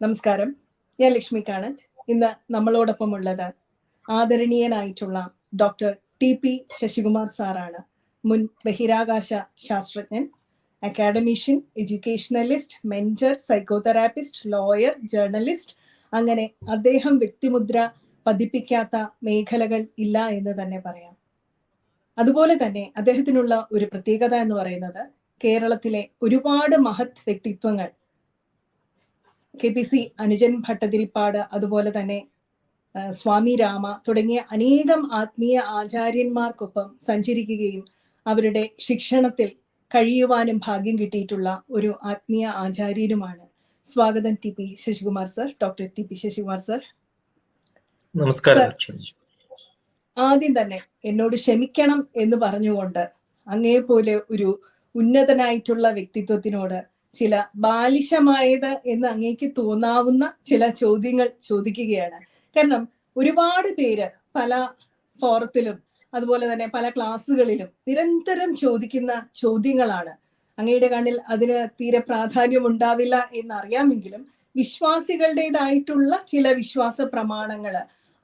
നമസ്കാരം. ഞാൻ ലക്ഷ്മി കാണത്ത്. ഇന്ന് നമ്മളോടൊപ്പം ഉള്ളത് ആദരണീയനായിട്ടുള്ള ഡോക്ടർ ടി പി ശശികുമാർ സാറാണ്. മുൻ ബഹിരാകാശ ശാസ്ത്രജ്ഞൻ academician educationalist mentor psychotherapist lawyer journalist. അങ്ങനെ അദ്ദേഹം വ്യക്തിമുദ്ര പതിപ്പിക്കാത്ത മേഖലകൾ ഇല്ല എന്ന് തന്നെ പറയാം. അതുപോലെ തന്നെ അദ്ദേഹത്തിനുള്ള ഒരു പ്രത്യേകത എന്ന് പറയുന്നത് കേരളത്തിലെ ഒരുപാട് മഹത് വ്യക്തിത്വങ്ങൾ കെ പി സി അനുജൻ ഭട്ടതിരിപ്പാട് അതുപോലെ തന്നെ സ്വാമി രാമ തുടങ്ങിയ അനേകം ആത്മീയ ആചാര്യന്മാർക്കൊപ്പം സഞ്ചരിക്കുകയും അവരുടെ ശിക്ഷണത്തിൽ കഴിയുവാനും ഭാഗ്യം കിട്ടിയിട്ടുള്ള ഒരു ആത്മീയ ആചാര്യനുമാണ്. സ്വാഗതം T P Sasikumar sir doctor T P Sasikumar sir. നമസ്കാരം ആദ്യം തന്നെ എന്നോട് ക്ഷമിക്കണം എന്ന് പറഞ്ഞുകൊണ്ട് അങ്ങേ പോലെ ഒരു ഉന്നതനായിട്ടുള്ള വ്യക്തിത്വത്തിനോട് ചില ബാലിശമായത് എന്ന് അങ്ങേക്ക് തോന്നാവുന്ന ചില ചോദ്യങ്ങൾ ചോദിക്കുകയാണ്. കാരണം ഒരുപാട് പേര് പല ഫോറത്തിലും അതുപോലെ തന്നെ പല ക്ലാസ്സുകളിലും നിരന്തരം ചോദിക്കുന്ന ചോദ്യങ്ങളാണ്. അങ്ങയുടെ കണ്ണിൽ അതിന് തീരെ പ്രാധാന്യം ഉണ്ടാവില്ല എന്നറിയാമെങ്കിലും വിശ്വാസികളുടേതായിട്ടുള്ള ചില വിശ്വാസ പ്രമാണങ്ങൾ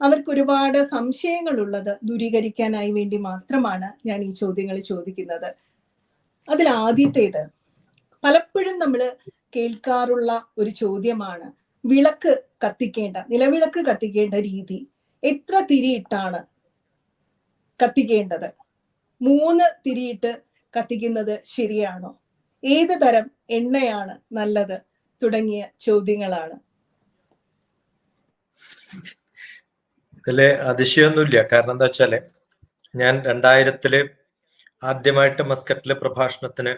അവർക്ക് ഒരുപാട് സംശയങ്ങളുള്ളത് ദൂരീകരിക്കാനായി വേണ്ടി മാത്രമാണ് ഞാൻ ഈ ചോദ്യങ്ങൾ ചോദിക്കുന്നത്. അതിൽ ആദ്യത്തേത് പലപ്പോഴും നമ്മൾ കേൾക്കാറുള്ള ഒരു ചോദ്യമാണ്. വിളക്ക് കത്തിക്കേണ്ട നിലവിളക്ക് കത്തിക്കേണ്ട രീതി എത്ര തിരിയിട്ടാണ് കത്തിക്കേണ്ടത്? മൂന്ന് തിരിയിട്ട് കത്തിക്കുന്നത് ശരിയാണോ? ഏത് തരം എണ്ണയാണ് നല്ലത്? തുടങ്ങിയ ചോദ്യങ്ങളാണ്. ഇതിൽ അതിശയൊന്നുമില്ല. കാരണം എന്താ വെച്ചാൽ ഞാൻ രണ്ടായിരത്തിൽ ആദ്യമായിട്ട് മസ്കറ്റിലെ പ്രഭാഷണത്തിന്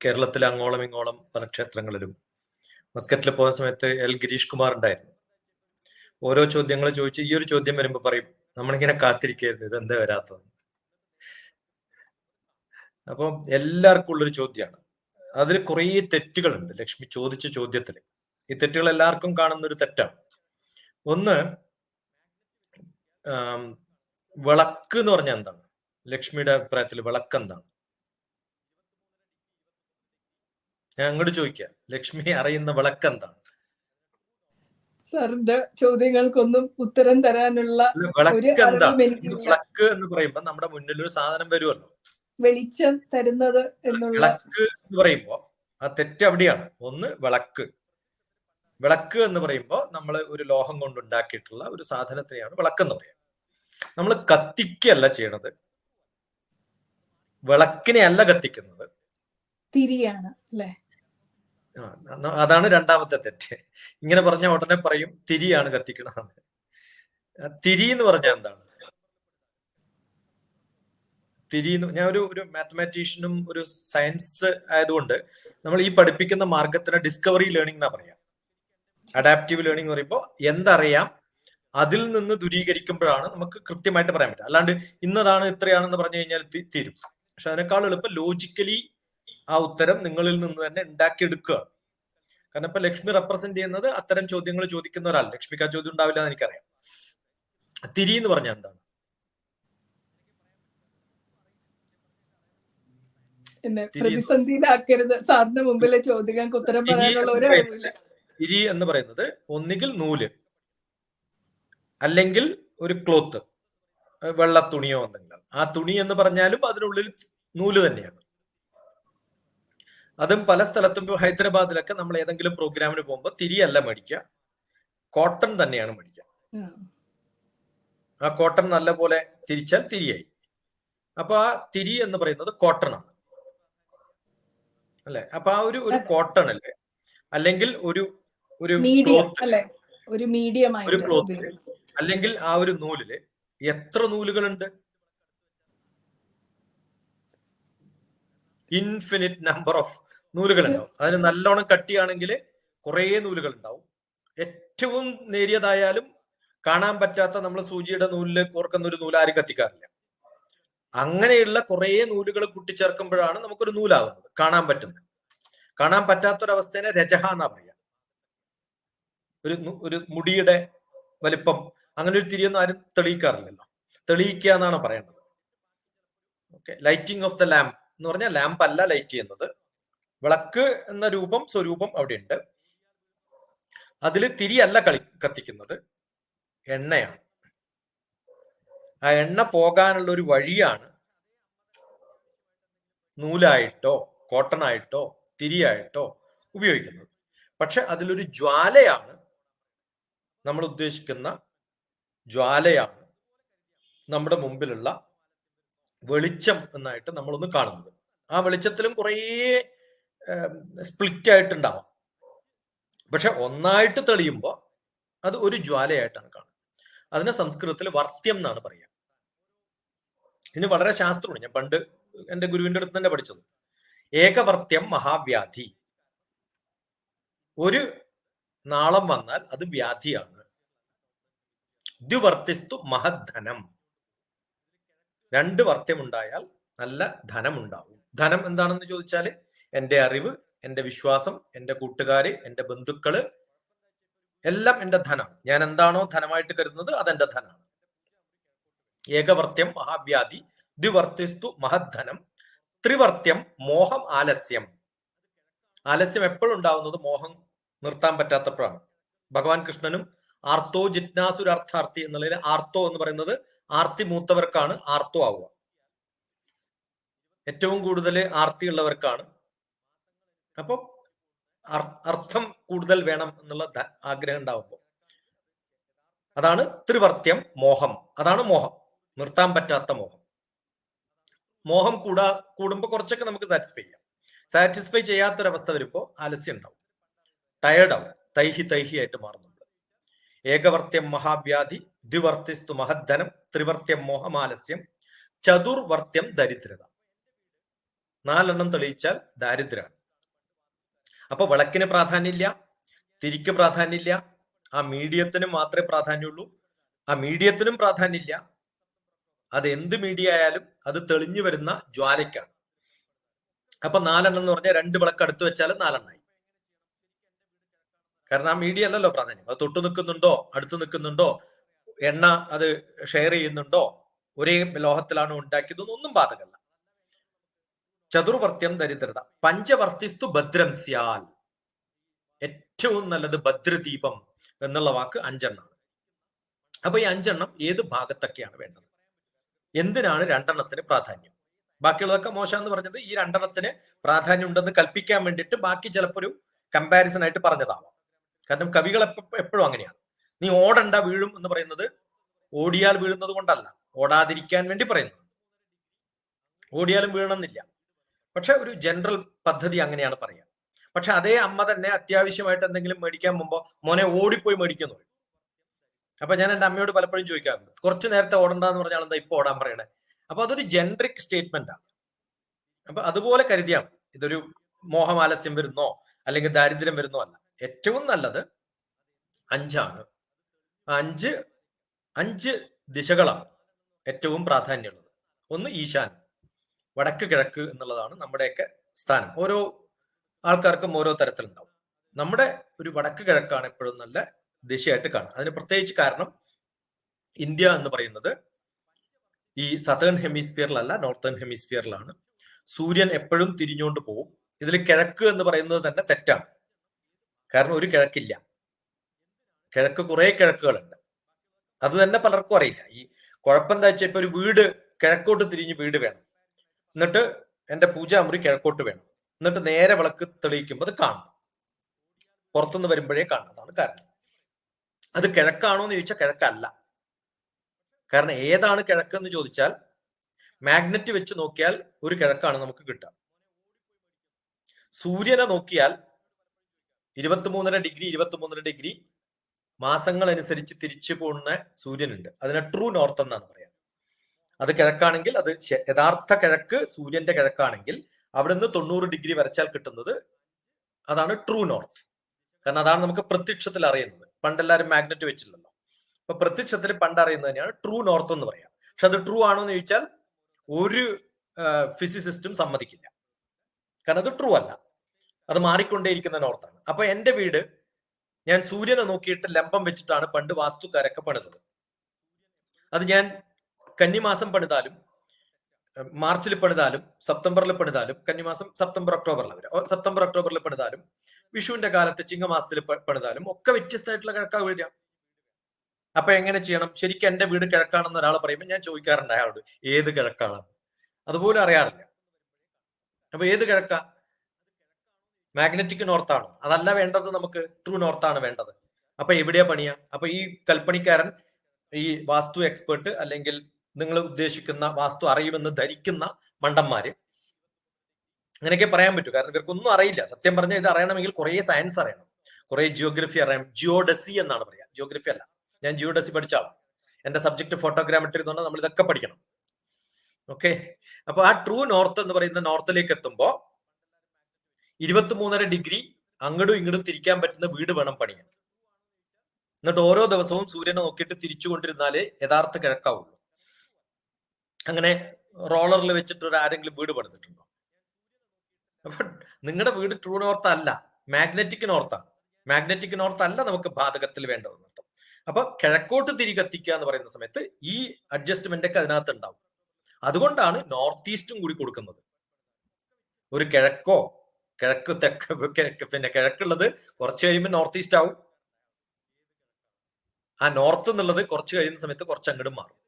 കേരളത്തിലെ അങ്ങോളം ഇങ്ങോളം പല ക്ഷേത്രങ്ങളിലും. മസ്കറ്റിൽ പോയ സമയത്ത് എൽ ഗിരീഷ് കുമാർ ഉണ്ടായിരുന്നു. ഓരോ ചോദ്യങ്ങൾ ചോദിച്ച് ഈ ഒരു ചോദ്യം വരുമ്പോ പറയും നമ്മളിങ്ങനെ കാത്തിരിക്കായിരുന്നു ഇത് എന്താ വരാത്തത്? അപ്പം എല്ലാവർക്കും ഉള്ളൊരു ചോദ്യമാണ് അതിൽ കുറേ തെറ്റുകളുണ്ട് ലക്ഷ്മി ചോദിച്ച ചോദ്യത്തിൽ ഈ തെറ്റുകൾ എല്ലാവർക്കും കാണുന്ന ഒരു തെറ്റാണ്. ഒന്ന് വിളക്ക് എന്ന് പറഞ്ഞാൽ എന്താണ്? ലക്ഷ്മിയുടെ അഭിപ്രായത്തിൽ വിളക്ക് എന്താണ്? ഞാൻ അങ്ങോട്ട് ചോദിക്കാം. ലക്ഷ്മി അറിയുന്ന വിളക്ക് എന്താണ്? സാറിന്റെ ചോദ്യങ്ങൾക്കൊന്നും ഉത്തരം തരാനുള്ള വിളക്ക് എന്ന് പറയുമ്പോ നമ്മുടെ മുന്നിൽ ഒരു സാധനം വരുമല്ലോ. വെളിച്ചം തരുന്നത് എന്നുള്ള വിളക്ക് എന്ന് പറയുമ്പോ ആ തെറ്റ് അവിടെയാണ്. ഒന്ന് വിളക്ക്. വിളക്ക് എന്ന് പറയുമ്പോൾ നമ്മൾ ഒരു ലോഹം കൊണ്ട് ഉണ്ടാക്കിയിട്ടുള്ള ഒരു സാധനത്തിനെയാണ് വിളക്ക് എന്ന് പറയുക. നമ്മൾ കത്തിക്കല്ല ചെയ്യണത്. വിളക്കിനെ അല്ല കത്തിക്കുന്നത്. തിരിയാണ് അല്ലെ? അതാണ് രണ്ടാമത്തെ തെറ്റ്. ഇങ്ങനെ പറഞ്ഞ ഉടനെ പറയും തിരിയാണ് കത്തിക്കണമെന്ന് തിരി എന്ന് പറഞ്ഞാൽ എന്താണ്? തിരി ഞാൻ ഒരു ഒരു മാത്തമാറ്റീഷ്യനും ഒരു സയൻസ് ആയതുകൊണ്ട് നമ്മൾ ഈ പഠിപ്പിക്കുന്ന മാർഗത്തിന് ഡിസ്കവറി ലേണിംഗ് എന്നാ പറയാം. അഡാപ്റ്റീവ് ലേണിംഗ് പറയുമ്പോൾ എന്തറിയാം അതിൽ നിന്ന് ദുരീകരിക്കുമ്പോഴാണ് നമുക്ക് കൃത്യമായിട്ട് പറയാൻ പറ്റുക. അല്ലാണ്ട് ഇന്നതാണ് ഇത്രയാണെന്ന് പറഞ്ഞു കഴിഞ്ഞാൽ തീരും. പക്ഷെ അതിനേക്കാൾ എളുപ്പം ലോജിക്കലി ആ ഉത്തരം നിങ്ങളിൽ നിന്ന് തന്നെ ഉണ്ടാക്കിയെടുക്കുക. കാരണം ഇപ്പൊ ലക്ഷ്മി റെപ്രസെന്റ് ചെയ്യുന്നത് അത്തരം ചോദ്യങ്ങൾ ചോദിക്കുന്ന ഒരാൾ ലക്ഷ്മിക്ക് ആ ചോദ്യം ഉണ്ടാവില്ല എന്ന് എനിക്കറിയാം. തിരി എന്ന് പറഞ്ഞാൽ എന്താണ്? എന്നെ പ്രതിസന്ധിയിലാക്കരുത്. മുമ്പിലെ ചോദ്യങ്ങൾക്ക് ഉത്തരം പറയാനുള്ള ഒരു തിരി എന്ന് പറയുന്നത് ഒന്നുകിൽ നൂൽ അല്ലെങ്കിൽ ഒരു ക്ലോത്ത് വെള്ള തുണിയോ എന്തെങ്കിലും. ആ തുണി എന്ന് പറഞ്ഞാലും അതിനുള്ളിൽ നൂൽ തന്നെയാണ്. അതും പല സ്ഥലത്തും ഇപ്പോൾ ഹൈദരാബാദിലൊക്കെ നമ്മൾ ഏതെങ്കിലും പ്രോഗ്രാമിന് പോകുമ്പോൾ തിരിയല്ല മേടിക്കുക. കോട്ടൺ തന്നെയാണ് മേടിക്കുക. ആ. കോട്ടൺ നല്ല പോലെ തിരിച്ചാൽ തിരിയായി. അപ്പൊ ആ തിരി എന്ന് പറയുന്നത് കോട്ടൺ ആണ്. അല്ലെ? അപ്പൊ ആ ഒരു ഒരു കോട്ടൺ അല്ലേ? അല്ലെങ്കിൽ ഒരു ഒരു ഒരു മീഡിയം ഒരു ക്ലോത്ത്. അല്ലെങ്കിൽ ആ ഒരു നൂലിൽ എത്ര നൂലുകളുണ്ട്? ഇൻഫിനിറ്റ് നമ്പർ ഓഫ് നൂലുകൾ ഉണ്ടാവും അതിന് നല്ലോണം കട്ടിയാണെങ്കിൽ കുറേ നൂലുകൾ ഉണ്ടാവും ഏറ്റവും നേരിയതായാലും കാണാൻ പറ്റാത്ത നമ്മൾ സൂചിയുടെ നൂലിൽ കോർക്കുന്ന ഒരു നൂൽ ആരും കത്തിക്കാറില്ല. അങ്ങനെയുള്ള കുറേ നൂലുകൾ കൂട്ടിച്ചേർക്കുമ്പോഴാണ് നമുക്കൊരു നൂലാകുന്നത് കാണാൻ പറ്റുന്നത്. കാണാൻ പറ്റാത്തൊരവസ്ഥേനെ രജഹ എന്നാ പറയാ. ഒരു ഒരു മുടിയുടെ വലിപ്പം അങ്ങനെ ഒരു തിരിയൊന്നും ആരും തെളിയിക്കാറില്ലല്ലോ. തെളിയിക്കുക എന്നാണ് പറയേണ്ടത്. Okay lighting of the lamp എന്ന് പറഞ്ഞാൽ ലാമ്പ് അല്ല ലൈറ്റ് ചെയ്യുന്നത്. വിളക്ക് എന്ന രൂപം സ്വരൂപം അവിടെ ഉണ്ട് അതിൽ തിരിയല്ല കളി കത്തിക്കുന്നത്. എണ്ണയാണ്. ആ എണ്ണ പോകാനുള്ള ഒരു വഴിയാണ് നൂലായിട്ടോ കോട്ടൺ ആയിട്ടോ തിരിയായിട്ടോ ഉപയോഗിക്കുന്നത്. പക്ഷെ അതിലൊരു ജ്വാലയാണ് നമ്മൾ ഉദ്ദേശിക്കുന്ന ജ്വാലയാണ് നമ്മുടെ മുമ്പിലുള്ള വെളിച്ചം എന്നായിട്ട് നമ്മളൊന്ന് കാണുന്നത്. ആ വെളിച്ചത്തിലും കുറേ സ്പ്ലിറ്റ് ആയിട്ടുണ്ടാവാം പക്ഷെ ഒന്നായിട്ട് തെളിയുമ്പോൾ അത് ഒരു ജ്വാലയായിട്ടാണ് കാണുന്നത്. അതിനെ സംസ്കൃതത്തിൽ വർത്യം എന്നാണ് പറയുക. ഇതിന് വളരെ ശാസ്ത്രമാണ്. ഞാൻ പണ്ട് എന്റെ ഗുരുവിന്റെ അടുത്ത് തന്നെ പഠിച്ചത്. ഏകവർത്യം മഹാവ്യാധി. ഒരു നാളം വന്നാൽ അത് വ്യാധിയാണ്. ദ്വിവർത്തിസ്തു മഹധനം രണ്ട് വർത്യമുണ്ടായാൽ നല്ല ധനമുണ്ടാവും ധനം എന്താണെന്ന് ചോദിച്ചാൽ എന്റെ അറിവ് എന്റെ വിശ്വാസം എന്റെ കൂട്ടുകാര് എന്റെ ബന്ധുക്കൾ എല്ലാം എന്റെ ധനം ഞാൻ എന്താണോ ധനമായിട്ട് കരുതുന്നത് അതെന്റെ ധനമാണ് ഏകവർത്യം മഹാവ്യാധി ദ്വിവർത്തിസ്തു മഹദ്ധനം ത്രിവർത്യം മോഹം ആലസ്യം. ആലസ്യം എപ്പോഴും ഉണ്ടാവുന്നത് മോഹം നിർത്താൻ പറ്റാത്തപ്പോഴാണ്. ഭഗവാൻ കൃഷ്ണനും ആർത്തോ ജിജ്ഞാസുരാർത്ഥാർത്ഥി എന്നുള്ളതിൽ ആർത്തോ എന്ന് പറയുന്നത് ആർത്തി മൂത്തവർക്കാണ് ആർത്തോ ആവുക. ഏറ്റവും കൂടുതൽ ആർത്തി ഉള്ളവർക്കാണ് അപ്പം അർത്ഥം കൂടുതൽ വേണം എന്നുള്ള ആഗ്രഹം ഉണ്ടാവുമ്പോൾ അതാണ് ത്രിവർത്യം മോഹം. അതാണ് മോഹം. നിർത്താൻ പറ്റാത്ത മോഹം. മോഹം കൂടാ കൂടുമ്പോൾ കുറച്ചൊക്കെ നമുക്ക് സാറ്റിസ്ഫൈ ചെയ്യാം. സാറ്റിസ്ഫൈ ചെയ്യാത്തൊരവസ്ഥ വരുമ്പോൾ ആലസ്യം ഉണ്ടാവും. ടയർഡാവും തൈഹി തൈഹി ആയിട്ട് മാറുന്നുണ്ട്. ഏകവർത്യം മഹാവ്യാധി ദ്വിവർത്തിസ്തു മഹദ്ധനം ത്രിവർത്യം മോഹമാലസ്യം ചതുർവർത്യം ദരിദ്രത. നാലെണ്ണം തെളിയിച്ചാൽ ദാരിദ്ര്യമാണ്. അപ്പൊ വിളക്കിന് പ്രാധാന്യമില്ല തിരിക്ക് പ്രാധാന്യമില്ല ആ മീഡിയത്തിന് മാത്രമേ പ്രാധാന്യമുള്ളൂ. ആ മീഡിയത്തിനും പ്രാധാന്യമില്ല. അത് എന്ത് മീഡിയ ആയാലും അത് തെളിഞ്ഞു വരുന്ന ജ്വാലയ്ക്കാണ്. അപ്പൊ നാലെണ്ണം എന്ന് പറഞ്ഞാൽ രണ്ട് വിളക്ക് അടുത്ത് വെച്ചാൽ നാലെണ്ണായി കാരണം ആ മീഡിയ അല്ലല്ലോ പ്രാധാന്യം. അത് തൊട്ടു നിൽക്കുന്നുണ്ടോ അടുത്ത് നിൽക്കുന്നുണ്ടോ എണ്ണ അത് ഷെയർ ചെയ്യുന്നുണ്ടോ ഒരേ ലോഹത്തിലാണ് ഉണ്ടാക്കിയതെന്നൊന്നും ബാധകല്ല ചതുർവർത്യം ദരിദ്രത. പഞ്ചവർത്തിസ്തു ഭദ്രം സ്യാൽ. ഏറ്റവും നല്ലത് ഭദ്രദീപം എന്നുള്ള വാക്ക് അഞ്ചെണ്ണം അപ്പൊ ഈ അഞ്ചെണ്ണം ഏത് ഭാഗത്തൊക്കെയാണ് വേണ്ടത്? എന്തിനാണ് രണ്ടെണ്ണത്തിന് പ്രാധാന്യം? ബാക്കിയുള്ളതൊക്കെ മോശം എന്ന് പറഞ്ഞത് ഈ രണ്ടെണ്ണത്തിന് പ്രാധാന്യം ഉണ്ടെന്ന് കൽപ്പിക്കാൻ വേണ്ടിയിട്ട് ബാക്കി ചിലപ്പോൾ ഒരു കമ്പാരിസൺ ആയിട്ട് പറഞ്ഞതാവാം. കാരണം കവികൾ എപ്പോഴും അങ്ങനെയാണ്. നീ ഓടണ്ട വീഴും എന്ന് പറയുന്നത് ഓടിയാൽ വീഴുന്നത് കൊണ്ടല്ല. ഓടാതിരിക്കാൻ വേണ്ടി പറയുന്നു ഓടിയാലും വീഴണമെന്നില്ല. പക്ഷെ ഒരു ജനറൽ പദ്ധതി അങ്ങനെയാണ് പറയുക. പക്ഷെ അതേ അമ്മ തന്നെ അത്യാവശ്യമായിട്ട് എന്തെങ്കിലും മേടിക്കാൻ മുമ്പോ മോനെ ഓടിപ്പോയി മേടിക്കുന്നു അപ്പൊ ഞാൻ എന്റെ അമ്മയോട് പലപ്പോഴും ചോദിക്കാറുണ്ട്. കുറച്ച് നേരത്തെ ഓടണ്ടെന്ന് പറഞ്ഞാൽ എന്താ ഇപ്പൊ ഓടാൻ പറയണേ? അപ്പൊ അതൊരു ജനറിക് സ്റ്റേറ്റ്മെന്റ് ആണ്. അപ്പൊ അതുപോലെ കരുതിയാൽ ഇതൊരു മോഹമാലസ്യം വരുന്നോ അല്ലെങ്കിൽ ദാരിദ്ര്യം വരുന്നോ അല്ല. ഏറ്റവും നല്ലത് അഞ്ചാണ്. അഞ്ച് അഞ്ച് ദിശകളാണ് ഏറ്റവും പ്രാധാന്യമുള്ളത്. ഒന്ന് ഈശാൻ. വടക്ക് കിഴക്ക് എന്നുള്ളതാണ് നമ്മുടെയൊക്കെ സ്ഥാനം. ഓരോ ആൾക്കാർക്കും ഓരോ തരത്തിലുണ്ടാവും. നമ്മുടെ ഒരു വടക്ക് കിഴക്കാണ് എപ്പോഴും നല്ല ദിശയായിട്ട് കാണുക. അതിന് പ്രത്യേകിച്ച് കാരണം ഇന്ത്യ എന്ന് പറയുന്നത് ഈ സതേൺ ഹെമിസ്ഫിയറിലല്ല നോർത്തേൺ ഹെമിസ്ഫിയറിലാണ് സൂര്യൻ എപ്പോഴും തിരിഞ്ഞുകൊണ്ട് പോകും ഇതിൽ കിഴക്ക് എന്ന് പറയുന്നത് തന്നെ തെറ്റാണ്. കാരണം ഒരു കിഴക്കില്ല. കിഴക്ക് കുറെ കിഴക്കുകളുണ്ട്. അത് തന്നെ പലർക്കും അറിയില്ല. ഈ കുഴപ്പം എന്താ വെച്ചാൽ ഇപ്പൊ ഒരു വീട് കിഴക്കോട്ട് തിരിഞ്ഞ് വീട് വേണം. എന്നിട്ട് എന്റെ പൂജാമുറി കിഴക്കോട്ട് വേണം. എന്നിട്ട് നേരെ വിളക്ക് തെളിയിക്കുമ്പോൾ അത് കാണും പുറത്തുനിന്ന് വരുമ്പോഴേ കാണുന്നതാണ് കാരണം. അത് കിഴക്കാണോ എന്ന് ചോദിച്ചാൽ കിഴക്കല്ല. കാരണം ഏതാണ് കിഴക്ക് എന്ന് ചോദിച്ചാൽ മാഗ്നറ്റ് വെച്ച് നോക്കിയാൽ ഒരു കിഴക്കാണ് നമുക്ക് കിട്ടുക. സൂര്യനെ നോക്കിയാൽ ഇരുപത്തിമൂന്നര ഡിഗ്രി ഇരുപത്തിമൂന്നര ഡിഗ്രി മാസങ്ങൾ അനുസരിച്ച് തിരിച്ചു പോകുന്ന സൂര്യനുണ്ട്. അതിനെ ട്രൂ നോർത്ത് എന്നാണ് പറയാം അത് കിഴക്കാണെങ്കിൽ അത് യഥാർത്ഥ കിഴക്ക് സൂര്യന്റെ കിഴക്കാണെങ്കിൽ അവിടുന്ന് തൊണ്ണൂറ് ഡിഗ്രി വരച്ചാൽ കിട്ടുന്നത് അതാണ് ട്രൂ നോർത്ത് കാരണം അതാണ് നമുക്ക് പ്രത്യക്ഷത്തിൽ അറിയുന്നത്. പണ്ട് പണ്ടെല്ലാവരും മാഗ്നറ്റ് വെച്ചില്ലല്ലോ. അപ്പൊ പ്രത്യക്ഷത്തിൽ പണ്ട് അറിയുന്നത് തന്നെയാണ് ട്രൂ നോർത്ത് എന്ന് പറയാം. പക്ഷെ അത് ട്രൂ ആണോ എന്ന് ചോദിച്ചാൽ ഒരു ഫിസിസിസ്റ്റും സമ്മതിക്കില്ല. കാരണം അത് ട്രൂ അല്ല. അത് മാറിക്കൊണ്ടേയിരിക്കുന്ന നോർത്താണ് അപ്പൊ എന്റെ വീട് ഞാൻ സൂര്യനെ നോക്കിയിട്ട് ലംബം വെച്ചിട്ടാണ് പണ്ട് വാസ്തുക്കാരൊക്കെ പണിതത്. അത് ഞാൻ കന്നിമാസം പണിതാലും മാർച്ചിൽ പണിതാലും സെപ്റ്റംബറിൽ പണിതാലും കന്നിമാസം സെപ്റ്റംബർ ഒക്ടോബറിൽ വരെ. സെപ്റ്റംബർ ഒക്ടോബറിൽ പണിതാലും വിഷുവിന്റെ കാലത്ത് ചിങ്ങമാസത്തിൽ പണിതാലും ഒക്കെ വ്യത്യസ്തമായിട്ടുള്ള കിഴക്കാ വീഴുക അപ്പൊ എങ്ങനെ ചെയ്യണം? ശരിക്കും എന്റെ വീട് കിഴക്കാണെന്ന് ഒരാൾ പറയുമ്പോൾ ഞാൻ ചോദിക്കാറുണ്ട് അയാളോട് ഏത് കിഴക്കാണ്? അതുപോലെ അറിയാറില്ല. അപ്പൊ ഏത് കിഴക്ക? മാഗ്നറ്റിക് നോർത്താണ്. അതല്ല വേണ്ടത് നമുക്ക് ട്രൂ നോർത്താണ് വേണ്ടത്. അപ്പൊ എവിടെയാ പണിയാ? അപ്പൊ ഈ കൽപ്പണിക്കാരൻ ഈ വാസ്തു എക്സ്പേർട്ട് അല്ലെങ്കിൽ നിങ്ങൾ ഉദ്ദേശിക്കുന്ന വാസ്തു അറിയുമെന്ന് ധരിക്കുന്ന മണ്ടന്മാര്. അങ്ങനെയൊക്കെ പറയാൻ പറ്റൂ. കാരണം ഇവർക്കൊന്നും അറിയില്ല. സത്യം പറഞ്ഞാൽ ഇത് അറിയണമെങ്കിൽ കുറേ സയൻസ് അറിയണം. കുറേ ജിയോഗ്രഫി അറിയണം. ജിയോഡസി എന്നാണ് പറയാ. ജിയോഗ്രഫി അല്ല. ഞാൻ ജിയോഡസി പഠിച്ച എന്റെ സബ്ജക്ട് ഫോട്ടോഗ്രാമെട്രി എന്ന് പറഞ്ഞാൽ നമ്മൾ ഇതൊക്കെ പഠിക്കണം. ഓക്കെ അപ്പൊ ആ ട്രൂ നോർത്ത് എന്ന് പറയുന്ന നോർത്തിലേക്ക് എത്തുമ്പോ ഇരുപത്തി മൂന്നര ഡിഗ്രി അങ്ങോട്ടും ഇങ്ങോട്ടും തിരിക്കാൻ പറ്റുന്ന വീട് വേണം പണിയാൻ. എന്നിട്ട് ഓരോ ദിവസവും സൂര്യനെ നോക്കിയിട്ട് തിരിച്ചു കൊണ്ടിരുന്നാലേ യഥാർത്ഥ കിഴക്കാവുള്ളൂ. അങ്ങനെ റോളറിൽ വെച്ചിട്ട് ഒരു ആരെങ്കിലും വീട് പണിതിട്ടുണ്ടോ? അപ്പൊ നിങ്ങളുടെ വീട് ട്രൂ നോർത്ത് അല്ല മാഗ്നറ്റിക് നോർത്താണ് മാഗ്നറ്റിക് നോർത്ത് അല്ല നമുക്ക് ബാധകത്തിൽ വേണ്ടത് നൃത്തം അപ്പൊ കിഴക്കോട്ട് തിരികെ എത്തിക്കുക എന്ന് പറയുന്ന സമയത്ത് ഈ അഡ്ജസ്റ്റ്മെന്റ് ഒക്കെ അതിനകത്ത് ഉണ്ടാവും. അതുകൊണ്ടാണ് നോർത്ത് ഈസ്റ്റും കൂടി കൊടുക്കുന്നത്. ഒരു കിഴക്കോ കിഴക്ക് തെക്ക് കിഴക്ക് പിന്നെ കിഴക്കുള്ളത് കുറച്ച് കഴിയുമ്പോൾ നോർത്ത് ഈസ്റ്റ് ആവും. ആ നോർത്ത് എന്നുള്ളത് കുറച്ച് കഴിയുന്ന സമയത്ത് കുറച്ച് അങ്ങോട്ട് മാറും.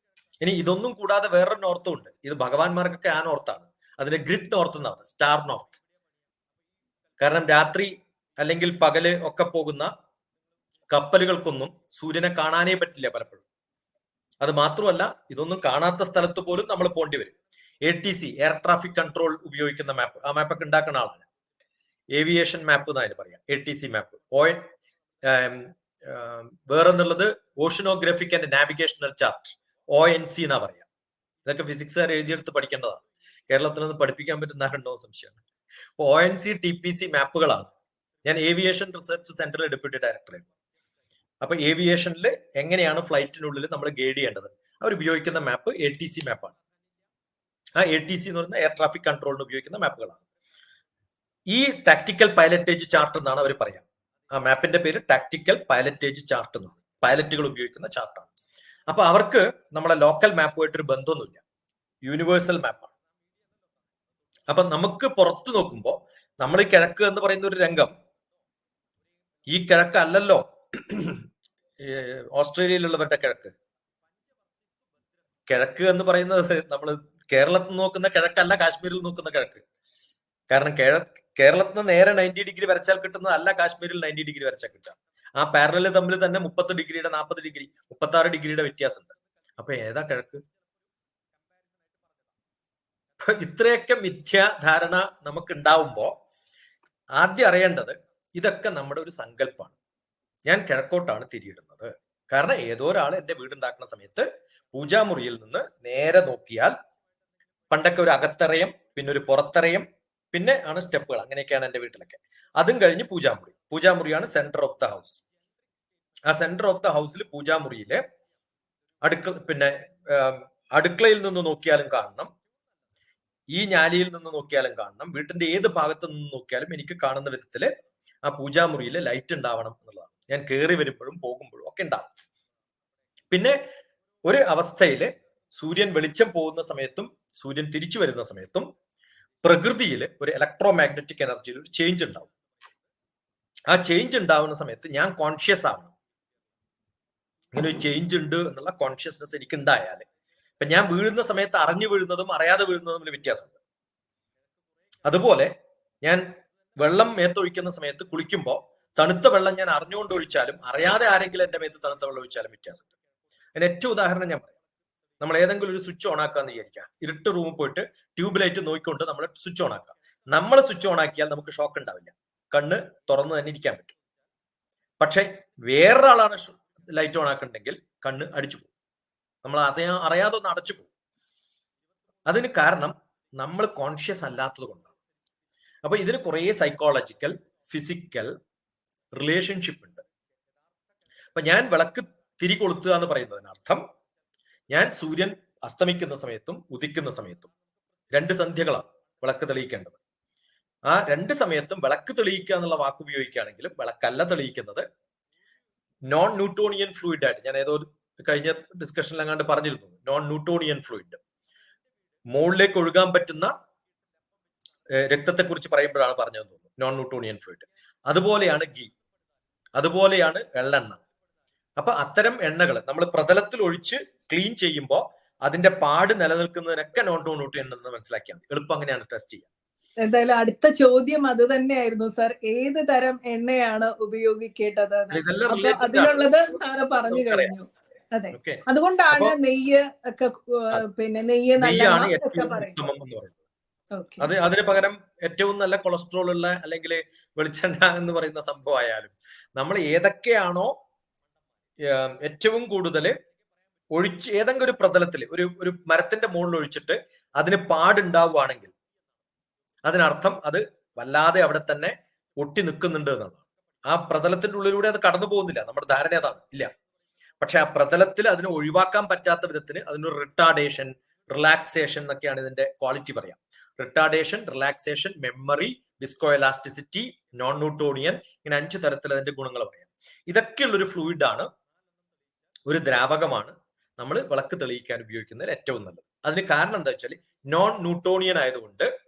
ഇനി ഇതൊന്നും കൂടാതെ വേറൊരു നോർത്തും ഉണ്ട്. ഇത് ഭഗവാന്മാർക്കൊക്കെ ആ നോർത്താണ്. അതിന് ഗ്രിഡ് നോർത്ത് എന്നാണ്. Star north. കാരണം രാത്രി അല്ലെങ്കിൽ പകൽ ഒക്കെ പോകുന്ന കപ്പലുകൾക്കൊന്നും സൂര്യനെ കാണാനേ പറ്റില്ല പലപ്പോഴും. അത് മാത്രമല്ല ഇതൊന്നും കാണാത്ത സ്ഥലത്ത് പോലും നമ്മൾ പോണ്ടി വരും. A T C air traffic control ഉപയോഗിക്കുന്ന മാപ്പ് ആ മാപ്പൊക്കെ ഉണ്ടാക്കുന്ന ആളാണ്. ഏവിയേഷൻ മാപ്പ് എന്നാണ് പറയാം. എ ടി സി മാപ്പ് ഓയ വേറെന്നുള്ളത് oceanographic and navigational chart O N C എന്നാ പറയാ. ഇതൊക്കെ ഫിസിക്സുകാർ എഴുതിയെടുത്ത് പഠിക്കേണ്ടതാണ്. കേരളത്തിൽ നിന്ന് പഠിപ്പിക്കാൻ പറ്റുന്ന ആരുണ്ടോ എന്ന് സംശയമാണ്. O N C T P C മാപ്പുകളാണ്. ഞാൻ ഏവിയേഷൻ റിസർച്ച് സെന്ററിലെ ഡെപ്യൂട്ടി ഡയറക്ടറായിരുന്നു അപ്പൊ ഏവിയേഷനിൽ എങ്ങനെയാണ് ഫ്ലൈറ്റിനുള്ളിൽ നമ്മൾ ഗൈഡ് ചെയ്യേണ്ടത്? അവർ ഉപയോഗിക്കുന്ന മാപ്പ് എ ടി സി മാപ്പാണ് ആ എ ടി സി എന്ന് പറയുന്ന എയർ ട്രാഫിക് കൺട്രോളിന് ഉപയോഗിക്കുന്ന മാപ്പുകളാണ് ഈ ടാക്ടിക്കൽ പൈലറ്റേജ് ചാർട്ട് എന്നാണ് അവർ പറയാം. ആ മാപ്പിന്റെ പേര് ടാക്ടിക്കൽ പൈലറ്റേജ് ചാർട്ട് എന്നാണ്. പൈലറ്റുകൾ ഉപയോഗിക്കുന്ന ചാർട്ടാണ് അപ്പൊ അവർക്ക് നമ്മളെ ലോക്കൽ മാപ്പുമായിട്ട് ഒരു ബന്ധമൊന്നുമില്ല. യൂണിവേഴ്സൽ മാപ്പാണ് അപ്പൊ നമുക്ക് പുറത്തു നോക്കുമ്പോൾ നമ്മൾ ഈ കിഴക്ക് എന്ന് പറയുന്ന ഒരു രംഗം ഈ കിഴക്ക് അല്ലല്ലോ ഓസ്ട്രേലിയയിലുള്ളവരുടെ കിഴക്ക്. കിഴക്ക് എന്ന് പറയുന്നത് നമ്മൾ കേരളത്തിൽ നോക്കുന്ന കിഴക്കല്ല കാശ്മീരിൽ നോക്കുന്ന കിഴക്ക്. കാരണം കേരളത്തിന് നേരെ നയന്റി ഡിഗ്രി വരച്ചാൽ കിട്ടുന്നത് അല്ല കാശ്മീരിൽ നയന്റി ഡിഗ്രി വരച്ചാൽ കിട്ടുക. ആ പാരലല് തമ്മിൽ തന്നെ മുപ്പത്തി ഡിഗ്രിയുടെ നാൽപ്പത് ഡിഗ്രി മുപ്പത്തി ആറ് ഡിഗ്രിയുടെ വ്യത്യാസമുണ്ട്. അപ്പൊ ഏതാ കിഴക്ക്? ഇത്രയൊക്കെ മിഥ്യാധാരണ നമുക്ക് ഉണ്ടാവുമ്പോ ആദ്യം അറിയേണ്ടത് ഇതൊക്കെ നമ്മുടെ ഒരു സങ്കല്പമാണ് ഞാൻ കിഴക്കോട്ടാണ് തിരിയിടുന്നത്. കാരണം ഏതോ ഒരാൾ എന്റെ വീടുണ്ടാക്കുന്ന സമയത്ത് പൂജാമുറിയിൽ നിന്ന് നേരെ നോക്കിയാൽ പണ്ടൊക്കെ ഒരു അകത്തറയും പിന്നെ ഒരു പുറത്തറയും പിന്നെ ആണ് സ്റ്റെപ്പുകൾ. അങ്ങനെയൊക്കെയാണ് എന്റെ വീട്ടിലൊക്കെ. അതും കഴിഞ്ഞ് പൂജാമുറി. പൂജാമുറിയാണ് സെന്റർ ഓഫ് ദ ഹൗസ് ആ സെന്റർ ഓഫ് ദ ഹൗസിൽ പൂജാമുറിയിലെ അടുക്കള പിന്നെ അടുക്കളയിൽ നിന്ന് നോക്കിയാലും കാണണം. ഈ ഞാലിയിൽ നിന്ന് നോക്കിയാലും കാണണം. വീട്ടിന്റെ ഏത് ഭാഗത്ത് നിന്ന് നോക്കിയാലും എനിക്ക് കാണുന്ന വിധത്തിൽ ആ പൂജാമുറിയിൽ ലൈറ്റ് ഉണ്ടാവണം എന്നുള്ളതാണ്. ഞാൻ കയറി വരുമ്പോഴും പോകുമ്പോഴും ഒക്കെ ഉണ്ടാവും. പിന്നെ ഒരു അവസ്ഥയിൽ സൂര്യൻ വെളിച്ചം പോകുന്ന സമയത്തും സൂര്യൻ തിരിച്ചു വരുന്ന സമയത്തും പ്രകൃതിയിൽ ഒരു ഇലക്ട്രോ മാഗ്നറ്റിക് എനർജിയിൽ ഒരു ചേഞ്ച് ഉണ്ടാവും. ആ ചേഞ്ച് ഉണ്ടാവുന്ന സമയത്ത് ഞാൻ കോൺഷ്യസ് ആവണം. ഇങ്ങനെ ഒരു ചേഞ്ച് ഉണ്ട് എന്നുള്ള കോൺഷ്യസ്നെസ് എനിക്ക് ഉണ്ടായാൽ ഇപ്പൊ ഞാൻ വീഴുന്ന സമയത്ത് അറിഞ്ഞു വീഴുന്നതും അറിയാതെ വീഴുന്നതും തമ്മിൽ വ്യത്യാസമുണ്ട്. അതുപോലെ ഞാൻ വെള്ളം മേത്തൊഴിക്കുന്ന സമയത്ത് കുളിക്കുമ്പോൾ തണുത്ത വെള്ളം ഞാൻ അറിഞ്ഞുകൊണ്ട് ഒഴിച്ചാലും അറിയാതെ ആരെങ്കിലും എന്റെ മേത്ത് തണുത്ത വെള്ളം ഒഴിച്ചാലും വ്യത്യാസമുണ്ട്. അതിന് ഏറ്റവും ഉദാഹരണം ഞാൻ പറയാം. നമ്മൾ ഏതെങ്കിലും ഒരു സ്വിച്ച് ഓൺ ആക്കാന്ന് വിചാരിക്കുക. ഇരുട്ട് റൂമിൽ പോയിട്ട് ട്യൂബ് ലൈറ്റ് നോക്കിക്കൊണ്ട് നമ്മൾ സ്വിച്ച് ഓൺ ആക്കാം. നമ്മൾ സ്വിച്ച് ഓൺ ആക്കിയാൽ നമുക്ക് ഷോക്ക് ഉണ്ടാവില്ല. കണ്ണ് തുറന്നു തന്നെ ഇരിക്കാൻ പറ്റും. പക്ഷെ വേറൊരാളാണ് ലൈറ്റ് ഓൺ ആക്കുന്നുണ്ടെങ്കിൽ കണ്ണ് അടിച്ചു പോകും. നമ്മൾ അറിയാ അറിയാതെ ഒന്ന് അടച്ചു പോകും. അതിന് കാരണം നമ്മൾ കോൺഷ്യസ് അല്ലാത്തത് കൊണ്ടാണ്. അപ്പൊ ഇതിന് കുറേ സൈക്കോളജിക്കൽ ഫിസിക്കൽ റിലേഷൻഷിപ്പ് ഉണ്ട്. അപ്പൊ ഞാൻ വിളക്ക് തിരി കൊളുത്തുക എന്ന് പറയുന്നതിനർത്ഥം ഞാൻ സൂര്യൻ അസ്തമിക്കുന്ന സമയത്തും ഉദിക്കുന്ന സമയത്തും രണ്ട് സന്ധ്യകളാണ് വിളക്ക് തെളിയിക്കേണ്ടത്. ആ രണ്ട് സമയത്തും വിളക്ക് തെളിയിക്കുക എന്നുള്ള വാക്ക് ഉപയോഗിക്കുകയാണെങ്കിലും വിളക്കല്ല തെളിയിക്കുന്നത്. നോൺ ന്യൂട്ടോണിയൻ ഫ്ലൂയിഡ് ആയിട്ട് ഞാൻ ഏതോ കഴിഞ്ഞ ഡിസ്കഷനിൽ അങ്ങാണ്ട് പറഞ്ഞിരുന്നു. നോൺ ന്യൂട്ടോണിയൻ ഫ്ലൂയിഡ് മുകളിലേക്ക് ഒഴുകാൻ പറ്റുന്ന രക്തത്തെ കുറിച്ച് പറയുമ്പോഴാണ് പറഞ്ഞതെന്ന് തോന്നുന്നു. നോൺ ന്യൂട്ടോണിയൻ ഫ്ലൂയിഡ് അതുപോലെയാണ് ഗീ അതുപോലെയാണ് എള്ളെണ്ണ. അപ്പൊ അത്തരം എണ്ണകൾ നമ്മൾ പ്രതലത്തിൽ ഒഴിച്ച് ക്ലീൻ ചെയ്യുമ്പോൾ അതിന്റെ പാട് നിലനിൽക്കുന്നതിനൊക്കെ നോൺ ന്യൂട്രിയൻ എന്ന് മനസ്സിലാക്കിയാൽ മതി. എളുപ്പം അങ്ങനെയാണ് ടെസ്റ്റ് ചെയ്യുക എന്തായാലും അടുത്ത ചോദ്യം അത് തന്നെയായിരുന്നു. സാർ ഏത് തരം എണ്ണയാണ് ഉപയോഗിക്കേണ്ടത് അപ്പൊ അതിനുള്ളത് സാറ് പറഞ്ഞു കഴിഞ്ഞു. അതെ. അതുകൊണ്ടാണ് നെയ്യ് ഒക്കെ പിന്നെ നെയ്യ് നല്ല ഒക്കെ പറയുന്നത്. അത് അതിന് പകരം ഏറ്റവും നല്ല കൊളസ്ട്രോൾ ഉള്ള അല്ലെങ്കിൽ വെളിച്ചെണ്ണ എന്ന് പറയുന്ന സംഭവമായാലും നമ്മൾ ഏതൊക്കെയാണോ ഏറ്റവും കൂടുതൽ ഒഴിച്ച് ഏതെങ്കിലും ഒരു പ്രതലത്തിൽ ഒരു ഒരു മരത്തിന്റെ മുകളിൽ ഒഴിച്ചിട്ട് അതിന് പാടുണ്ടാവുകയാണെങ്കിൽ അതിനർത്ഥം അത് വല്ലാതെ അവിടെ തന്നെ ഒട്ടി നിൽക്കുന്നുണ്ട് എന്നാണ്. ആ പ്രതലത്തിന്റെ ഉള്ളിലൂടെ അത് കടന്നു പോകുന്നില്ല. നമ്മുടെ ധാരണ അതാണ്. ഇല്ല. പക്ഷെ ആ പ്രതലത്തിൽ അതിനെ ഒഴിവാക്കാൻ പറ്റാത്ത വിധത്തിന് അതിനൊരു റിട്ടാഡേഷൻ റിലാക്സേഷൻ എന്നൊക്കെയാണ് ഇതിന്റെ ക്വാളിറ്റി പറയാം. Retardation relaxation memory viscoelasticity non Newtonian ഇങ്ങനെ അഞ്ച് തരത്തിൽ അതിന്റെ ഗുണങ്ങൾ പറയാം. ഇതൊക്കെയുള്ള ഒരു ഫ്ലൂയിഡ് ആണ്. ഒരു ദ്രാവകമാണ് നമ്മൾ വിളക്ക് തെളിയിക്കാൻ ഉപയോഗിക്കുന്നതിൽ ഏറ്റവും നല്ലത്. അതിന് കാരണം എന്താ വെച്ചാൽ നോൺ ന്യൂട്ടോണിയൻ ആയതുകൊണ്ട്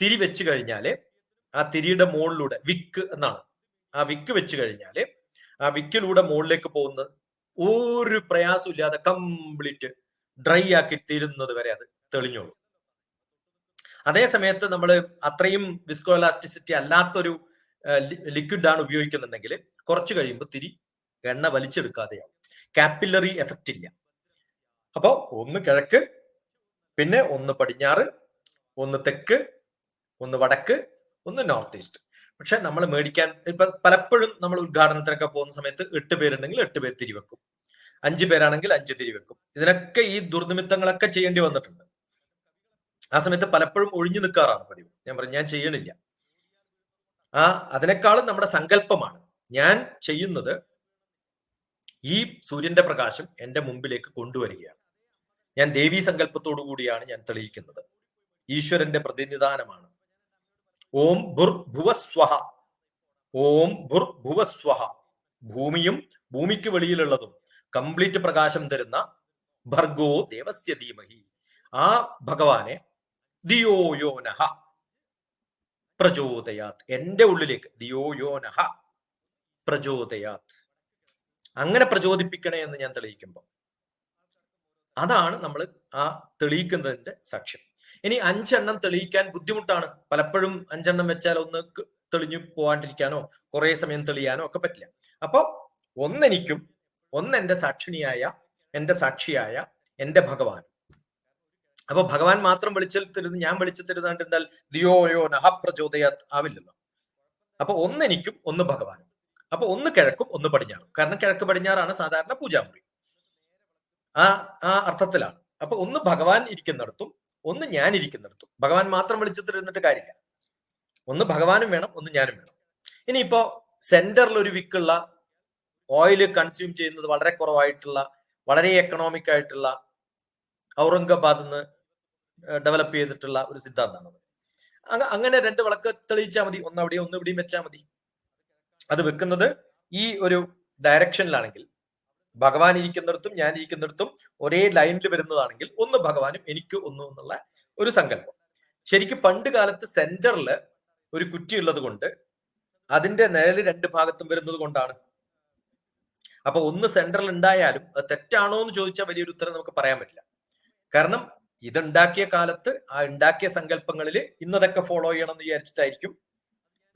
തിരി വെച്ച് കഴിഞ്ഞാൽ ആ തിരിയുടെ മുകളിലൂടെ വിക്ക് എന്നാണ്. ആ വിക്ക് വെച്ച് കഴിഞ്ഞാൽ ആ വിക്കിലൂടെ മുകളിലേക്ക് പോകുന്നത് ഒരു പ്രയാസം ഇല്ലാതെ കംപ്ലീറ്റ് ഡ്രൈ ആക്കി തീരുന്നത് വരെ അത് തെളിഞ്ഞോളൂ. അതേ സമയത്ത് നമ്മൾ അത്രയും വിസ്കോലാസ്റ്റിസിറ്റി അല്ലാത്തൊരു ലിക്വിഡ് ആണ് ഉപയോഗിക്കുന്നുണ്ടെങ്കിൽ കുറച്ച് കഴിയുമ്പോൾ തിരി എണ്ണ വലിച്ചെടുക്കാതെയാവും. കാപ്പിലറി എഫക്റ്റ് ഇല്ല. അപ്പോ ഒന്ന് കിഴക്ക് പിന്നെ ഒന്ന് പടിഞ്ഞാറ് ഒന്ന് തെക്ക് ഒന്ന് വടക്ക് ഒന്ന് നോർത്ത് ഈസ്റ്റ് പക്ഷെ നമ്മൾ മേടിക്കാൻ ഇപ്പൊ പലപ്പോഴും നമ്മൾ ഉദ്ഘാടനത്തിനൊക്കെ പോകുന്ന സമയത്ത് എട്ട് പേരുണ്ടെങ്കിൽ എട്ട് പേര് തിരിവെക്കും. അഞ്ചു പേരാണെങ്കിൽ അഞ്ച് തിരിവെക്കും. ഇതിനൊക്കെ ഈ ദുർനിമിത്തങ്ങളൊക്കെ ചെയ്യേണ്ടി വന്നിട്ടുണ്ട്. ആ സമയത്ത് പലപ്പോഴും ഒഴിഞ്ഞു നിൽക്കാറാണ് പതിവ്. ഞാൻ പറഞ്ഞു ഞാൻ ചെയ്യണില്ല. ആ അതിനേക്കാളും നമ്മുടെ സങ്കല്പമാണ്. ഞാൻ ചെയ്യുന്നത് ഈ സൂര്യന്റെ പ്രകാശം എന്റെ മുമ്പിലേക്ക് കൊണ്ടുവരികയാണ്. ഞാൻ ദേവീ സങ്കല്പത്തോടു കൂടിയാണ് ഞാൻ തെളിയിക്കുന്നത്. ഈശ്വരന്റെ പ്രതിനിധാനമാണ്. ഓം ഭുർ ഭുവസ്വഹ. ഓം ഭുർ ഭുവസ്വഹ. ഭൂമിയും ഭൂമിക്ക് വെളിയിലുള്ളതും കംപ്ലീറ്റ് പ്രകാശം തരുന്ന ഭർഗോ ദേവസ്യ ധീമഹി. ആ ഭഗവാനെ ദിയോയോനഹ പ്രചോദയാത്. എന്റെ ഉള്ളിലേക്ക് ദിയോയോനഹ പ്രചോദയാത്. അങ്ങനെ പ്രചോദിപ്പിക്കണേ എന്ന് ഞാൻ തെളിയിക്കുമ്പോൾ അതാണ് നമ്മൾ ആ തെളിയിക്കുന്നതിന്റെ സാക്ഷ്യം. ഇനി അഞ്ചെണ്ണം തെളിയിക്കാൻ ബുദ്ധിമുട്ടാണ്. പലപ്പോഴും അഞ്ചെണ്ണം വെച്ചാൽ ഒന്ന് തെളിഞ്ഞു പോവാണ്ടിരിക്കാനോ കുറെ സമയം തെളിയാനോ ഒക്കെ പറ്റില്ല. അപ്പൊ ഒന്നെനിക്കും ഒന്ന് സാക്ഷിണിയായ എന്റെ സാക്ഷിയായ എന്റെ ഭഗവാൻ. അപ്പൊ ഭഗവാൻ മാത്രം വിളിച്ചു തരുന്ന ഞാൻ വിളിച്ചു തരുന്നാണ്ട് എന്താൽ ദിയോയോ നഹ പ്രചോദയാത് ആവില്ലല്ലോ. അപ്പൊ ഒന്നെനിക്കും ഒന്ന് ഭഗവാനും. അപ്പൊ ഒന്ന് കിഴക്കും ഒന്ന് പടിഞ്ഞാറും. കാരണം കിഴക്ക് പടിഞ്ഞാറാണ് സാധാരണ പൂജാമുറി. ആ ആ അർത്ഥത്തിലാണ്. അപ്പൊ ഒന്ന് ഭഗവാൻ ഇരിക്കുന്നിടത്തും ഒന്ന് ഞാൻ ഇരിക്കുന്നിടത്തും ഭഗവാൻ മാത്രം വിളിച്ചു തരുന്നിട്ട് കാര്യമില്ല. ഒന്ന് ഭഗവാനും വേണം ഒന്ന് ഞാനും വേണം. ഇനിയിപ്പോ സെന്ററിൽ ഒരു വിക്കുള്ള ഓയിൽ കൺസ്യൂം ചെയ്യുന്നത് വളരെ കുറവായിട്ടുള്ള വളരെ എക്കണോമിക് ആയിട്ടുള്ള ഔറംഗബാദ് നിന്ന് ഡെവലപ്പ് ചെയ്തിട്ടുള്ള ഒരു സിദ്ധാന്തമാണ് അങ്ങ- അങ്ങനെ രണ്ട് വിളക്ക് തെളിയിച്ചാൽ മതി. ഒന്ന് അവിടെയും ഒന്ന് ഇവിടെയും വെച്ചാൽ മതി. അത് വെക്കുന്നത് ഈ ഒരു ഡയറക്ഷനിലാണെങ്കിൽ ഭഗവാൻ ഇരിക്കുന്നിടത്തും ഞാൻ ഇരിക്കുന്നിടത്തും ഒരേ ലൈനിൽ വരുന്നതാണെങ്കിൽ ഒന്ന് ഭഗവാനും എനിക്ക് ഒന്നും എന്നുള്ള ഒരു സങ്കല്പം. ശരിക്കും പണ്ട് കാലത്ത് സെന്ററിൽ ഒരു കുറ്റി ഉള്ളത് കൊണ്ട് അതിന്റെ നിഴൽ രണ്ട് ഭാഗത്തും വരുന്നത് കൊണ്ടാണ്. അപ്പൊ ഒന്ന് സെന്ററിൽ ഉണ്ടായാലും അത് തെറ്റാണോ എന്ന് ചോദിച്ചാൽ വലിയൊരു ഉത്തരം നമുക്ക് പറയാൻ പറ്റില്ല. കാരണം ഇതുണ്ടാക്കിയ കാലത്ത് ആ ഉണ്ടാക്കിയ സങ്കല്പങ്ങളിൽ ഇന്നതൊക്കെ ഫോളോ ചെയ്യണം എന്ന് വിചാരിച്ചിട്ടായിരിക്കും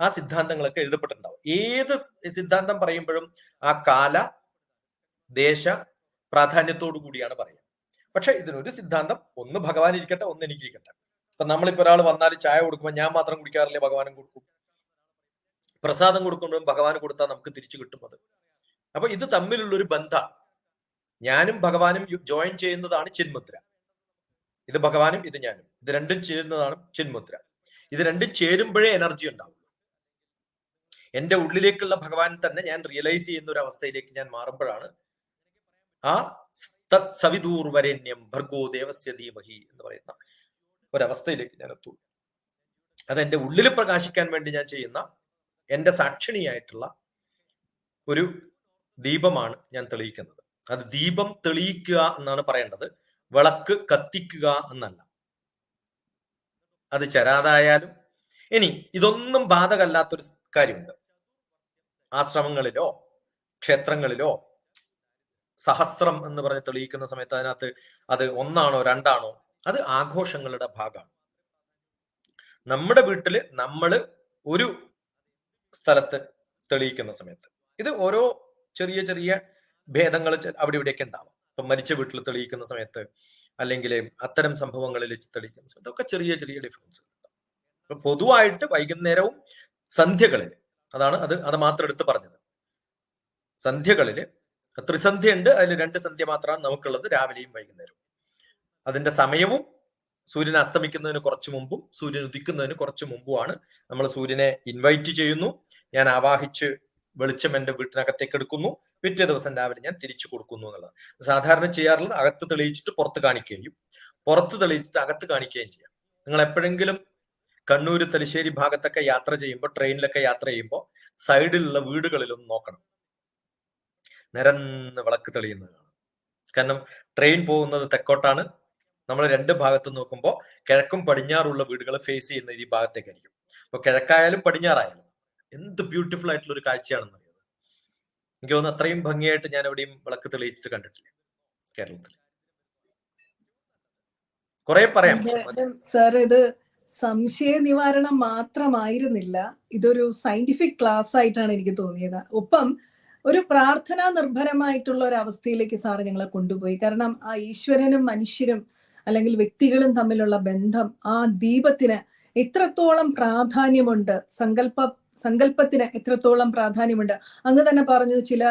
ആ സിദ്ധാന്തങ്ങളൊക്കെ എഴുതപ്പെട്ടിട്ടുണ്ടാവും ഏത് സിദ്ധാന്തം പറയുമ്പോഴും ആ കാല ദേശ പ്രാധാന്യത്തോടു കൂടിയാണ് പറയുക. പക്ഷെ ഇതിനൊരു സിദ്ധാന്തം ഒന്ന് ഭഗവാൻ ഇരിക്കട്ടെ ഒന്ന് എനിക്ക് ഇരിക്കട്ടെ. ഇപ്പൊ നമ്മളിപ്പോ ഒരാൾ വന്നാൽ ചായ കൊടുക്കുമ്പോൾ ഞാൻ മാത്രം കുടിക്കാറില്ലേ ഭഗവാനും കൊടുക്കും പ്രസാദം കൊടുക്കുമ്പോഴും ഭഗവാൻ കൊടുത്താൽ നമുക്ക് തിരിച്ചു കിട്ടും അത്. അപ്പൊ ഇത് തമ്മിലുള്ള ഒരു ബന്ധമാണ്. ഞാനും ഭഗവാനും ജോയിൻ ചെയ്യുന്നതാണ് ചിന്മുദ്ര. ഇത് ഭഗവാനും ഇത് ഞാനും. ഇത് രണ്ടും ചേരുന്നതാണ് ചിന്മുദ്ര. ഇത് രണ്ടും ചേരുമ്പോഴേ എനർജി ഉണ്ടാവുള്ളൂ. എന്റെ ഉള്ളിലേക്കുള്ള ഭഗവാൻ തന്നെ ഞാൻ റിയലൈസ് ചെയ്യുന്ന ഒരു അവസ്ഥയിലേക്ക് ഞാൻ മാറുമ്പോഴാണ് ആ തത് സവിദൂർവരണ്യം ഭർഗോ ദേവസ്യ ധീമഹി എന്ന് പറയുന്ന ഒരവസ്ഥയിലേക്ക് ഞാൻ എത്തുള്ളൂ അത് എന്റെ ഉള്ളിൽ പ്രകാശിക്കാൻ വേണ്ടി ഞാൻ ചെയ്യുന്ന എന്റെ സാക്ഷിണിയായിട്ടുള്ള ഒരു ദീപമാണ് ഞാൻ തെളിയിക്കുന്നത്. അത് ദീപം തെളിയിക്കുക എന്നാണ് പറയേണ്ടത്. വിളക്ക് കത്തിക്കുക എന്നല്ല. അത് ചരാതായാലും ഇനി ഇതൊന്നും ബാധകല്ലാത്തൊരു കാര്യമുണ്ട്. ആശ്രമങ്ങളിലോ ക്ഷേത്രങ്ങളിലോ സഹസ്രം എന്ന് പറഞ്ഞ് തെളിയിക്കുന്ന സമയത്ത് അതിനകത്ത് അത് ഒന്നാണോ രണ്ടാണോ? അത് ആഘോഷങ്ങളുടെ ഭാഗമാണ്. നമ്മുടെ വീട്ടിൽ നമ്മൾ ഒരു സ്ഥലത്ത് തെളിയിക്കുന്ന സമയത്ത്. ഇത് ഓരോ ചെറിയ ചെറിയ ഭേദങ്ങൾ അവിടെ ഇവിടെയൊക്കെ ഉണ്ടാവാം. ഇപ്പൊ മരിച്ച വീട്ടിൽ തെളിയിക്കുന്ന സമയത്ത് അല്ലെങ്കിൽ അത്തരം സംഭവങ്ങളിൽ തെളിയിക്കുന്ന സമയത്ത് ഒക്കെ ചെറിയ ചെറിയ ഡിഫറൻസ് ഇപ്പൊ പൊതുവായിട്ട് വൈകുന്നേരവും സന്ധ്യകളിൽ അതാണ് അത് അത് മാത്രം എടുത്ത് പറഞ്ഞത്. സന്ധ്യകളിൽ ത്രിസന്ധ്യ ഉണ്ട് അതിൽ രണ്ട് സന്ധ്യ മാത്രമാണ് നമുക്കുള്ളത് രാവിലെയും വൈകുന്നേരവും. അതിന്റെ സമയവും സൂര്യൻ അസ്തമിക്കുന്നതിന് കുറച്ചു മുമ്പും സൂര്യൻ ഉദിക്കുന്നതിന് കുറച്ചു മുമ്പുമാണ് നമ്മൾ സൂര്യനെ ഇൻവൈറ്റ് ചെയ്യുന്നു. ഞാൻ ആവാഹിച്ച് വെളിച്ചം എന്റെ വീട്ടിനകത്തേക്ക് എടുക്കുന്നു. പിറ്റേ ദിവസം രാവിലെ ഞാൻ തിരിച്ചു കൊടുക്കുന്നു എന്നുള്ളത്. സാധാരണ ചെയ്യാറുള്ളത് അകത്ത് തെളിയിച്ചിട്ട് പുറത്ത് കാണിക്കുകയും പുറത്ത് തെളിയിച്ചിട്ട് അകത്ത് കാണിക്കുകയും ചെയ്യാം. നിങ്ങൾ എപ്പോഴെങ്കിലും കണ്ണൂർ തലശ്ശേരി ഭാഗത്തൊക്കെ യാത്ര ചെയ്യുമ്പോൾ ട്രെയിനിലൊക്കെ യാത്ര ചെയ്യുമ്പോൾ സൈഡിലുള്ള വീടുകളിലും നോക്കണം. നിരന്ന് വിളക്ക് തെളിയുന്നത് കാരണം ട്രെയിൻ പോകുന്നത് തെക്കോട്ടാണ്. നമ്മൾ രണ്ട് ഭാഗത്ത് നോക്കുമ്പോൾ കിഴക്കും പടിഞ്ഞാറുള്ള വീടുകൾ ഫേസ് ചെയ്യുന്ന ഈ ഭാഗത്തേക്കായിരിക്കും. അപ്പൊ കിഴക്കായാലും പടിഞ്ഞാറായാലും എന്ത് ബ്യൂട്ടിഫുൾ ആയിട്ടുള്ള ഒരു കാഴ്ചയാണെന്ന് അറിയുന്നത് എനിക്ക് തോന്നുന്നു അത്രയും ഭംഗിയായിട്ട് ഞാൻ എവിടെയും വിളക്ക് തെളിയിച്ചിട്ട് കണ്ടിട്ടില്ല കേരളത്തിൽ കുറെ പറയാം. സാർ ഇത് സംശയ നിവാരണം മാത്രമായിരുന്നില്ല. ഇതൊരു സയന്റിഫിക് ക്ലാസ് ആയിട്ടാണ് എനിക്ക് തോന്നിയത്. ഒപ്പം ഒരു പ്രാർത്ഥനാ നിർഭരമായിട്ടുള്ള ഒരു അവസ്ഥയിലേക്ക് സാറ് ഞങ്ങളെ കൊണ്ടുപോയി. കാരണം ആ ഈശ്വരനും മനുഷ്യരും അല്ലെങ്കിൽ വ്യക്തികളും തമ്മിലുള്ള ബന്ധം ആ ദീപത്തിന് എത്രത്തോളം പ്രാധാന്യമുണ്ട് സങ്കല്പ സങ്കല്പത്തിന് എത്രത്തോളം പ്രാധാന്യമുണ്ട്. അങ്ങ് തന്നെ പറഞ്ഞു ചില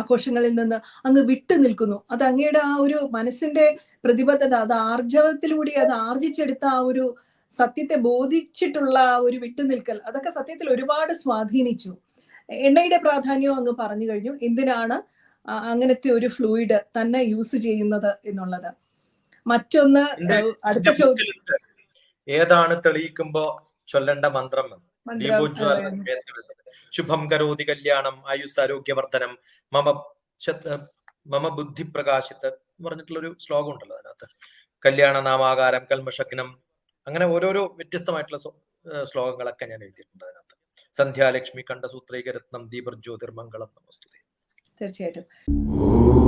ആഘോഷങ്ങളിൽ നിന്ന് അങ്ങ് വിട്ടു നിൽക്കുന്നു. അത് അങ്ങയുടെ ആ ഒരു മനസ്സിന്റെ പ്രതിബദ്ധത അത് ആർജവത്തിലൂടെ അത് ആർജിച്ചെടുത്ത ആ ഒരു സത്യത്തെ ബോധിച്ചിട്ടുള്ള ആ ഒരു വിട്ടുനിൽക്കൽ അതൊക്കെ സത്യത്തിൽ ഒരുപാട് സ്വാധീനിച്ചു. എണ്ണയുടെ പ്രാധാന്യം അങ്ങ് പറഞ്ഞു കഴിഞ്ഞു. എന്തിനാണ് അങ്ങനത്തെ ഒരു ഫ്ലൂയിഡ് തന്നെ യൂസ് ചെയ്യുന്നത് എന്നുള്ളത്. മറ്റൊന്ന് അടുത്ത ചോദ്യം ഏതാണ് തെളിയിക്കുമ്പോ ചൊല്ലേണ്ട മന്ത്രം? ശുഭം കരോതി കല്യാണം ആയുസ് ആരോഗ്യവർദ്ധനം മമ മമ ബുദ്ധി പ്രകാശിത്ത് പറഞ്ഞിട്ടുള്ള ഒരു ശ്ലോകം ഉണ്ടല്ലോ അതിനകത്ത്. കല്യാണ നാമാകാരം കൽമഷഗ്നം അങ്ങനെ ഓരോരോ വ്യത്യസ്തമായിട്ടുള്ള ശ്ലോകങ്ങളൊക്കെ ഞാൻ എഴുതിയിട്ടുണ്ട് അതിനകത്ത്. സന്ധ്യാലക്ഷ്മി കണ്ഠസൂത്രൈകരത്നം ദീപർ ജ്യോതിർമംഗളം നമസ്തുതേ. തീർച്ചയായിട്ടും.